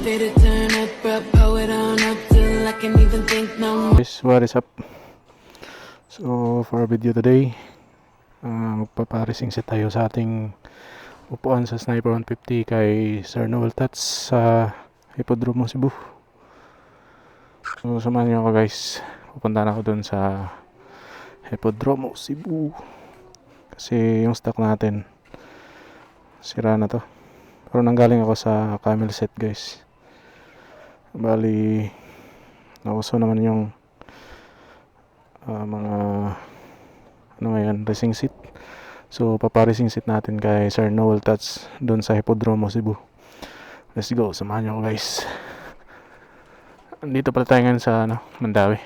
Day to turn up, it on up till even think no more. guys, what is up? So, for our video today, uh, magpaparising set tayo sa ating upuan sa Sniper 150 kay Sir Noel Tats sa Hippodrome Cebu. So, samahan niyo ako guys. Pupunta na ako dun sa Hippodrome Cebu. Kasi yung stock natin, sira na to. Pero nanggaling ako sa camel set guys. Bali, nauso naman yung ah, mga ano ngayon, racing seat. So, paparising seat natin kay Sir Noel Tats doon sa Hippodromo, Cebu. Let's go, samahan ako guys. Dito pala tayo ngayon sa ano, Mandawi.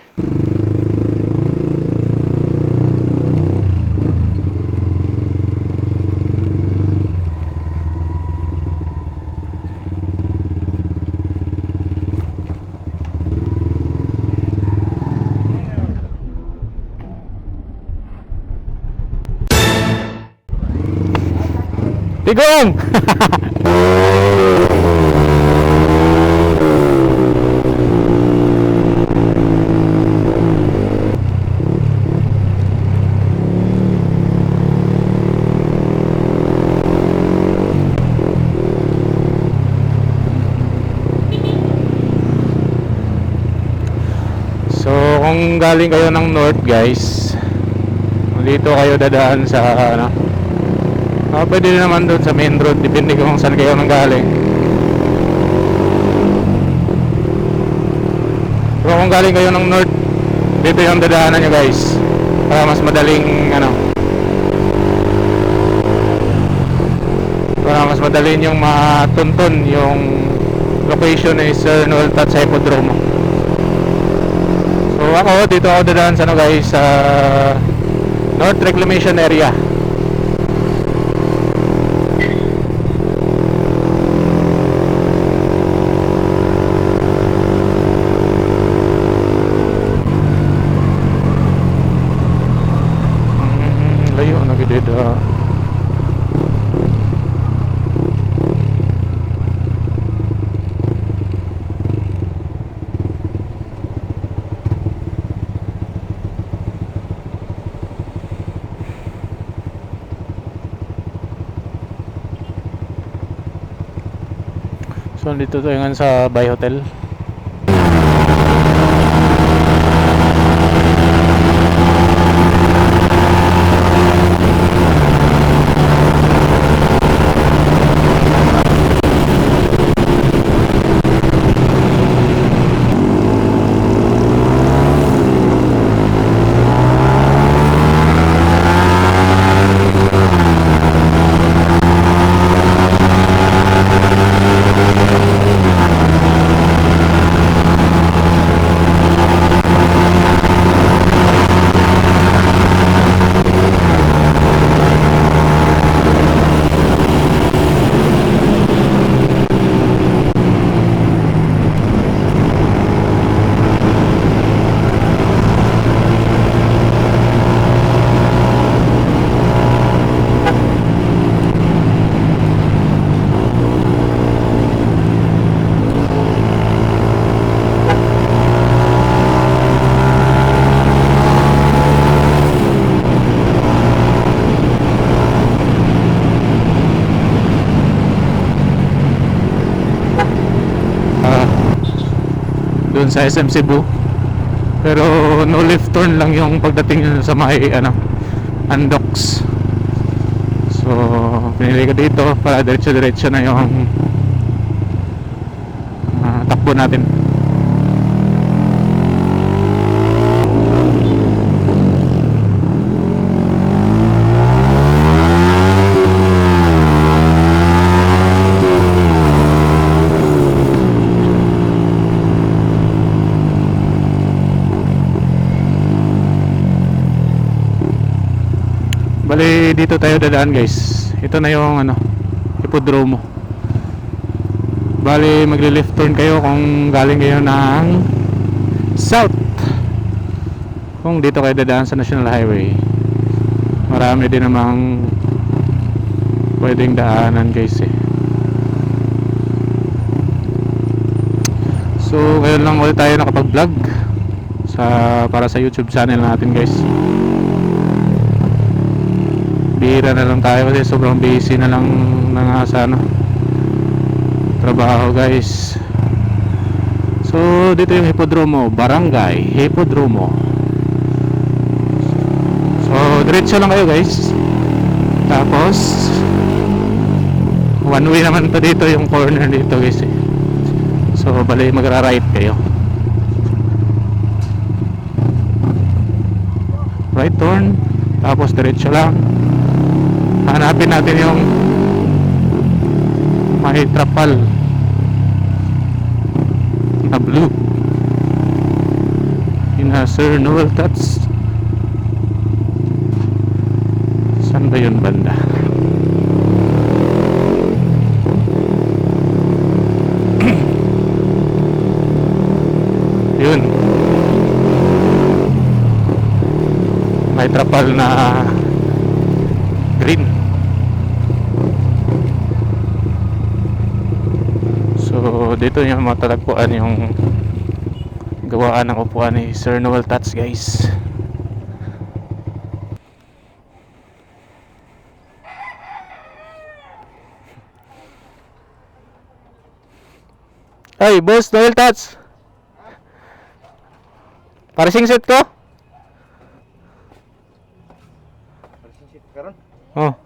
Tigong! So, galing kayo ng north guys, dito kayo dadaan sa ano, Ah, pwede naman doon sa main road, depende kung saan kayo nang galing. Pero kung galing kayo ng north, dito yung dadaanan nyo guys. Para mas madaling ano. Para mas madaling yung matuntun yung location ni Sir Noel Tat sa Hippodrome. So ako, dito ako dadaan sa ano guys, sa North Reclamation Area. Mm, layo na gid ah. So, dito tayo ngayon sa Bay Hotel. Sa SM Cebu. Pero no left turn lang yung pagdating nyo sa may ano, Andox. So, pinili ko dito para diretso-diretso na yung ah, takbo natin. Bali dito tayo dadaan guys. Ito na yung ano, Hippodromo. Bali magle-left turn kayo kung galing kayo ng south. Kung dito kayo dadaan sa National Highway. Marami din namang pwedeng daanan guys eh. So ngayon lang ulit tayo nakapag-vlog sa para sa YouTube channel natin guys. Bihira na lang tayo kasi sobrang busy na lang na nga sa ano trabaho guys. So dito yung Hipodromo, Barangay Hipodromo. So diretso lang kayo guys. Tapos one way naman to dito yung corner dito guys eh. So bali magra-right kayo. Right turn tapos diretso lang. Hanapin natin yung may trapal na blue. Ina Sir Noel Tats. Saan ba yun banda? Yun. May trapal na So, dito yung matalagpuan yung gawaan ng upuan ni Sir Noel Tats, guys. Ay, boss, Noel Tats. Parising set ko? Karon? Oh.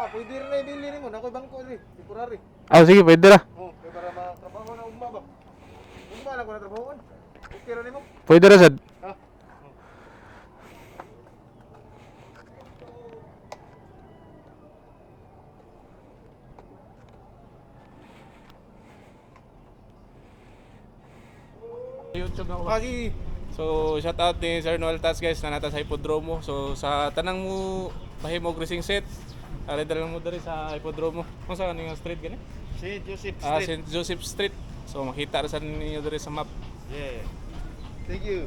Ah, pwede rin na ibili mo. Nakoy bangko rin. Temporary. Ah, sige, pwede na. Oh, kaya para makatrabaho na ugma ba? Ugma lang ko na trabaho. Okay rin mo. Pwede na, sad. Ah. YouTube na Ah, sige. So, shout out ni Sir Noel Tats guys na nata sa Hipodromo. So, sa tanang mo mahimog racing set, ari dala mo diri sa Hipodromo. Kung saan nga street gani? Si Joseph Ah, Street. St. Joseph Street. So, makita ra sa ninyo diri sa map. Yeah. Thank you.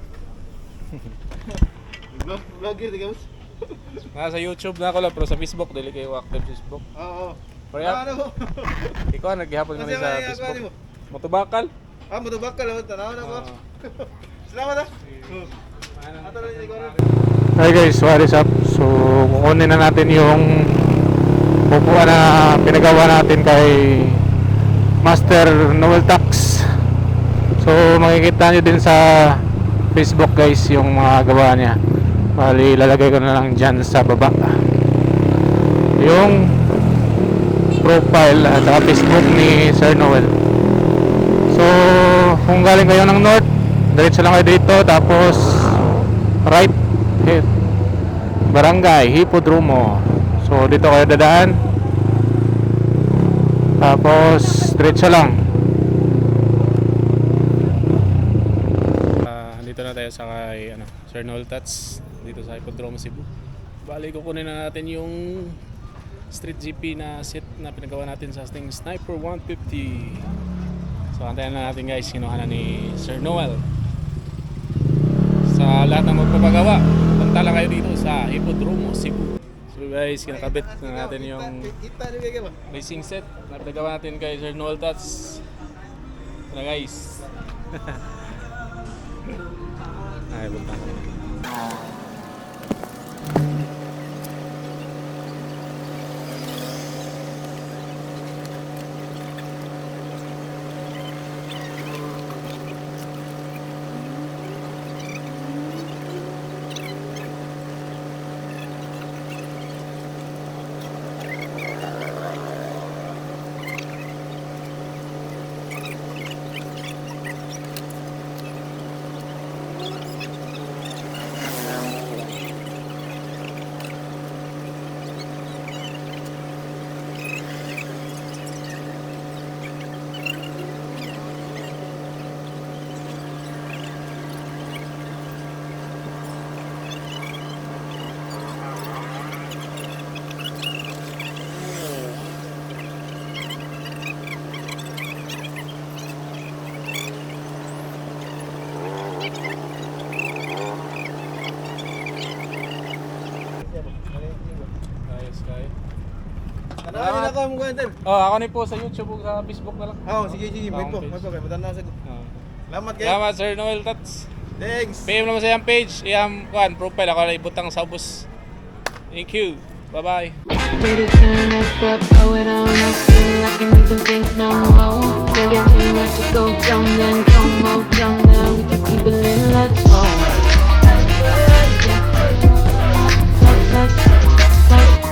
Vlog, vlogger di boss? Nasa YouTube na ako lang pero sa Facebook dili kayo active sa Facebook. Oo. Pero yan, ano mo? ikaw naghihapon kami sa ako Facebook. mo. Motobakal. Ah, matubak ka lang. Tanaw na ko. Salamat ah. Oh. Ato na ni Goro. Hi guys, what is up? So, kukunin na natin yung upuan na pinagawa natin kay Master Noel Tax. So, makikita nyo din sa Facebook guys yung mga gawa niya. Bali, lalagay ko na lang dyan sa baba. Yung profile at saka Facebook ni Sir Noel. So, kung galing kayo ng north, diretso lang kayo dito, tapos right hit barangay Hipodromo so dito kayo dadaan tapos diretso lang Ah, dito na tayo sa Noel Tats dito sa Hipodromo Cebu. Bali kukunin na natin yung Street GP na set na pinagawa natin sa ating Sniper 150 so antayin na natin guys kinuha na ni Sir Noel. Sa lahat ng magpapagawa punta lang kayo dito sa Hipodromo Cebu. So guys kinakabit na natin yung racing set na pinagawa natin kay Sir Noel. Tats na guys ถ่ายบนตา ako mo ganyan. Oh, ako ni po sa YouTube ug sa Facebook na lang. Oh, sige sige, wait po. Wait po, kay madan na sa. Salamat kay. Salamat Sir Noel Tats. Thanks. PM naman sa iyang page, iyang kuan profile ako na ibutang sa bus. Thank you. Bye-bye. Ready to mess up, throw on us, feel like I need to think no more. Feel like we have to go down then, come on down now, we can keep it in, let's go. Let's go.